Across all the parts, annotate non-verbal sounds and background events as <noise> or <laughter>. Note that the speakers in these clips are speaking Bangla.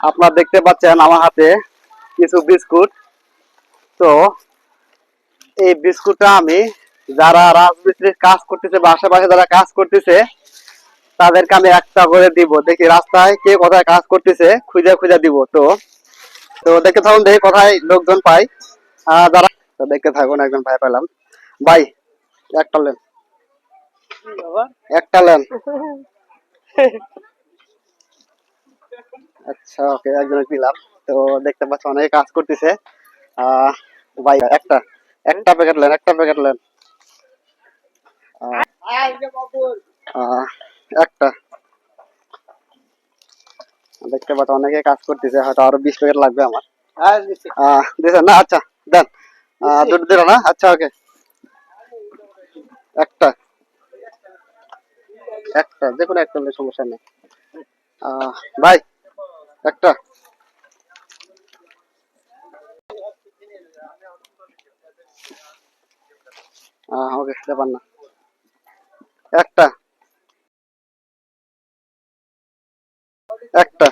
আপনারা দেখতে পাচ্ছেন আমার হাতে কিছু বিস্কুট। তো এই বিস্কুটটা আমি যারা রাজমিস্ত্রির কাজ করতেছে বা আশেপাশে যারা কাজ করতেছে তাদেরকে আমি একটা করে দিব। দেখি রাস্তায় কে কোথায় কাজ করতেছে খুঁজে খুঁজে দিব। তো তো দেখতে থাকুন দেখি কোথায় লোকজন পাই যারা দেখতে থাকুন একজন ভাই পেলাম। ভাই একটা লেন। একটা লেন। <laughs> আচ্ছা ওকে একজনে দিলাম তো দেখতে পাচ্ছ অনেকে কাজ করতেছে। ভাই, একটা একটা প্যাকেট লেন, একটা প্যাকেট লেন। একটা। দেখতে পাচ্ছ অনেকে কাজ করতেছে, হয়তো আরও বিশ প্যাকেট লাগবে আমার। দিছেন না আচ্ছা দেন। দুটো দিল না? আচ্ছা ওকে একটা। একটা, যে একটা সমস্যা নেই। ভাই একটা। ওকে ব্যাপার না। একটা। একটা।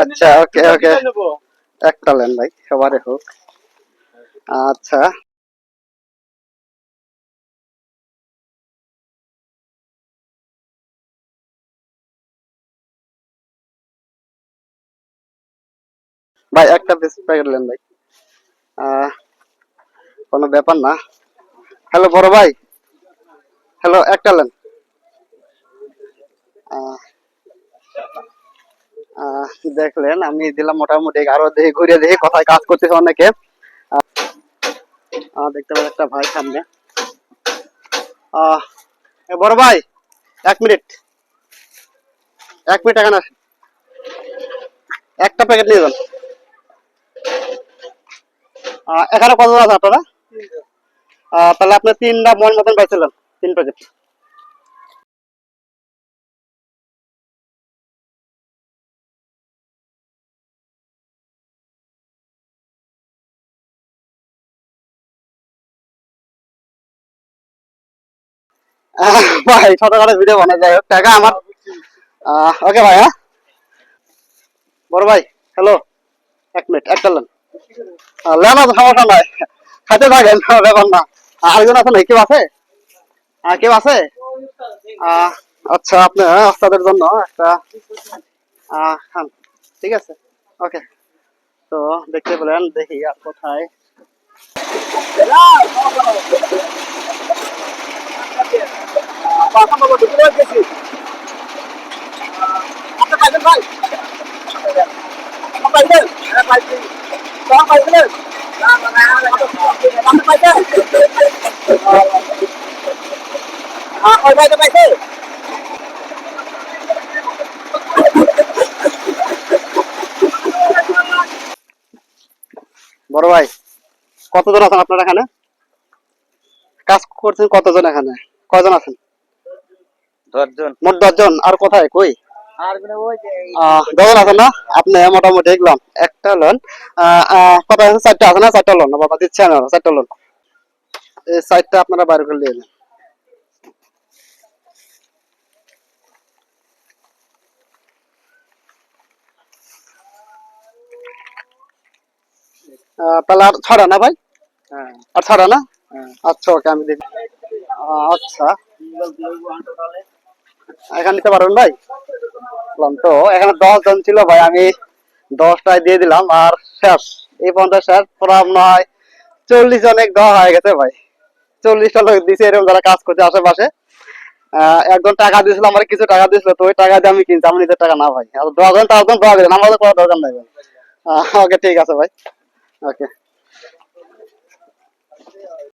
আচ্ছা ওকে ওকে। একটা লেন ভাই সবারই হোক। আচ্ছা। ভাই একটা বিস্কুট প্যাকেট লেন ভাই। কোনো ব্যাপার না। হ্যালো বড় ভাই। হ্যালো একটা আহ, দেখলেন আমি দিলাম মোটামুটি আরও দেখে ঘুরে দেখি কোথায় কাজ করতেছে অনেকে। দেখতে পাচ্ছি একটা ভাই সামনে। বড় ভাই এক মিনিট। এক মিনিট এখানে একটা প্যাকেট নিয়ে যান। এখানে কত আছে আপনারা? তাহলে আপনি তিনটা মন মতন পাইছিলেন তিন প্যাকেট ভাই ছোটখাটো ভিডিও যাই হোক টাকা আমার। ওকে ভাই হ্যাঁ? বড় ভাই হ্যালো এক মিনিট একটা লেন আহ, লেন আছে সমস্যা নাই। খাইতে থাকেন ব্যাপার না। আরেকজন আছে নাকি কেউ আছে? কেউ আছে? আচ্ছা আপনি হ্যাঁ, আপনাদের জন্য একটা খান। ঠিক আছে? ওকে। তো দেখতে পেলেন দেখি আর কোথায়। বড় ভাই কতজন আছেন আপনার এখানে? কাজ করছেন কতজন এখানে? কয়জন আছেন? দশজন। মোট দশজন। আর কোথায়? কই? আছেন না? আপনি মোটামুটি দেখলাম একটা লোন কত আছে? চারটা আছে না? চারটা লোন বাবা দিচ্ছে না চারটা লোন এই চারটা আপনারা বাইরে করে দিয়ে তাহলে আর ছড়া না ভাই? হ্যাঁ। আর ছড়া না? হ্যাঁ। আচ্ছা ওকে আমি দেখি। আচ্ছা। এখানে নিতে পারবেন ভাই? বললাম তো, এখানে দশ জন ছিল ভাই, আমি দশটায় দিয়ে দিলাম, আর শেষ, এই পর্যন্ত শেষ, পুরো নয়, চল্লিশ জনে দেওয়া হয়ে গেছে ভাই। চল্লিশটা লোক দিছে, এরকম যারা কাজ করছে আশেপাশে। একজন টাকা দিয়েছিল, আমার কিছু টাকা দিয়েছিল, তো ওই টাকা দিয়ে আমি কিনছি আমি নিজের টাকা না ভাই। আর দশ জন তার দোয়া করেন আমাদের করার দরকার নাই ভাই। ওকে, ঠিক আছে ভাই। ওকে।